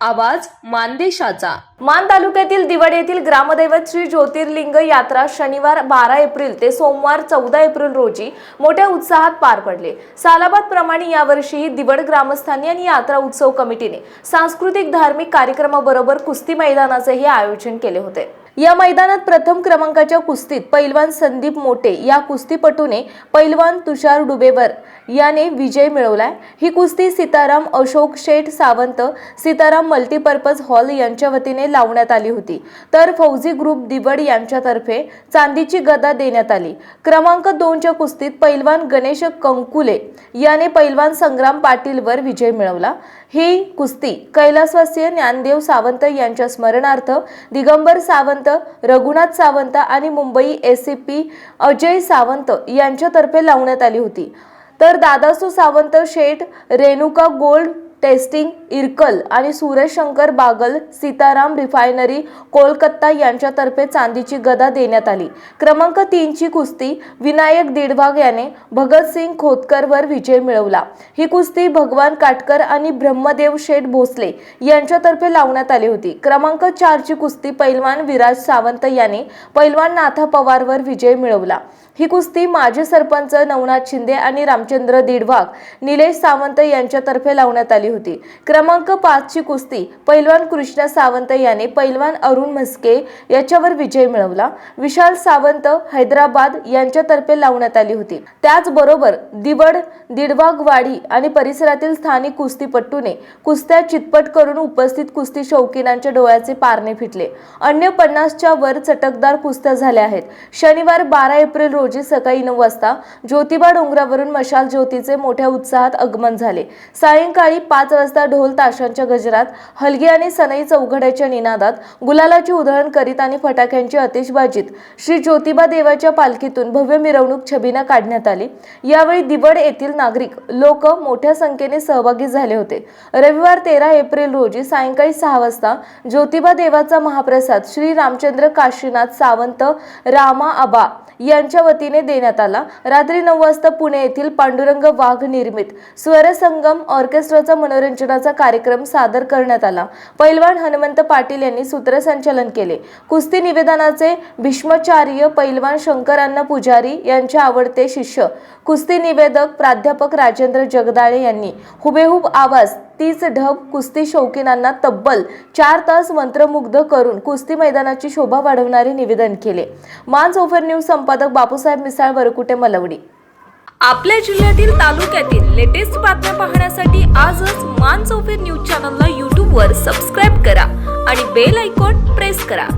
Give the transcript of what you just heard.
आवाज मानदेशाचा. मान तालुक्यातील दिवड येथील ग्रामदैवत श्री ज्योतिर्लिंग यात्रा शनिवार बारा एप्रिल ते सोमवार चौदा एप्रिल रोजी मोठ्या उत्साहात पार पडले. सालाबाद प्रमाणे यावर्षीही दिवड ग्रामस्थांनी आणि यात्रा उत्सव कमिटीने सांस्कृतिक धार्मिक कार्यक्रमाबरोबर कुस्ती मैदानाचेही आयोजन केले होते. या मैदानात प्रथम क्रमांकाच्या कुस्तीत पैलवान संदीप मोटे या कुस्तीपटूने पैलवान तुषार डुबेवर याने विजय मिळवलाय. ही कुस्ती सीताराम अशोक शेठ सावंत सीताराम मल्टीपर्पज हॉल यांच्या वतीने लावण्यात आली होती. तर फौजी ग्रुप दिवड यांच्यातर्फे चांदीची गदा देण्यात आली. क्रमांक दोनच्या कुस्तीत पैलवान गणेश कंकुले याने पैलवान संग्राम पाटीलवर विजय मिळवला. ही कुस्ती कैलासवासीय ज्ञानदेव सावंत यांच्या स्मरणार्थ दिगंबर सावंत रघुनाथ सावंत आणि Mumbai S A P Ajay Sawant यांच्यातर्फे लावण्यात आली होती. तर दादासू सावंत शेठ रेणुका गोल्ड टेस्टिंग इरकल आणि सुरेश शंकर बागल सीताराम रिफायनरी कोलकाता यांच्यातर्फे चांदीची गदा देण्यात आली. क्रमांक तीनची कुस्ती विनायक दिडभाग याने भगतसिंग खोतकरवर विजय मिळवला. ही कुस्ती भगवान काटकर आणि ब्रह्मदेव शेठ भोसले यांच्यातर्फे लावण्यात आली होती. क्रमांक चारची कुस्ती पैलवान विराज सावंत याने पैलवान नाथा पवारवर विजय मिळवला. ही कुस्ती माजी सरपंच नवनाथ शिंदे आणि रामचंद्र दिडवाग निलेश सावंत यांच्यातर्फे लावण्यात आली होती. क्रमांक पाचची कुस्ती पैलवान कृष्ण सावंत याने पैलवान अरुण म्हस्के याच्यावर विजय मिळवला. विशाल सावंत हैदराबाद यांच्यातर्फे लावण्यात आली होती. त्याचबरोबर दिवड दिडवागवाडी आणि परिसरातील स्थानिक कुस्तीपट्टूने कुस्त्या चितपट करून उपस्थित कुस्ती शौकीनांच्या डोळ्याचे पारणे फिटले. अन्य पन्नासच्या वर चटकदार कुस्त्या झाल्या आहेत. शनिवार बारा एप्रिल रोजी रोजी सकाळी नऊ वाजता ज्योतिबा डोंगरावरून मशाल ज्योतीचे मोठ्या उत्साहात आगमन झाले. सायंकाळी पाच वाजता ढोल ताशांच्या गजरात हलगी आणि सनई चौघड्याच्या निनादात गुलालाची उधळण करीत आणि फटाक्यांची आतिषबाजीत श्री ज्योतिबा देवाच्या पालखीतून भव्य मिरवणूक छबिना काढण्यात आली. यावेळी दिवड येथील नागरिक लोक मोठ्या संख्येने सहभागी झाले होते. रविवार तेरा एप्रिल रोजी सायंकाळी सहा वाजता ज्योतिबा देवाचा महाप्रसाद श्री रामचंद्र काशीनाथ सावंत रामा आबा यांच्या वतीने देण्यात आला. रात्री नऊ वाजता पुणे येथील पांडुरंग वाघ निर्मित स्वरसंगम ऑर्केस्ट्राचा मनोरंजनाचा कार्यक्रम सादर करण्यात आला. पैलवान हनुमंत पाटील यांनी सूत्रसंचालन केले. कुस्ती निवेदनाचे भीष्माचार्य पैलवान शंकरांना पुजारी यांचे आवडते शिष्य. कुस्ती निवेदक प्राध्यापक राजेंद्र जगदाळे यांनी हुबेहूब आवाज तीच ढब कुस्ती शौकीनांना तब्बल चार तास मंत्रमुग्ध करून कुस्ती मैदानाची शोभा वाढवणारे निवेदन केले. मान्स ओव्हर न्यूज संपादक बापूसाहेब मिसाळ वरकुटे मलवडी. आपल्या जिल्ह्यातील तालुक्यातील लेटेस्ट बातम्या पाहण्यासाठी आजच मान ओफेर न्यूज चॅनलला यूट्यूबवर सबस्क्राईब करा आणि बेल आयकॉन प्रेस करा.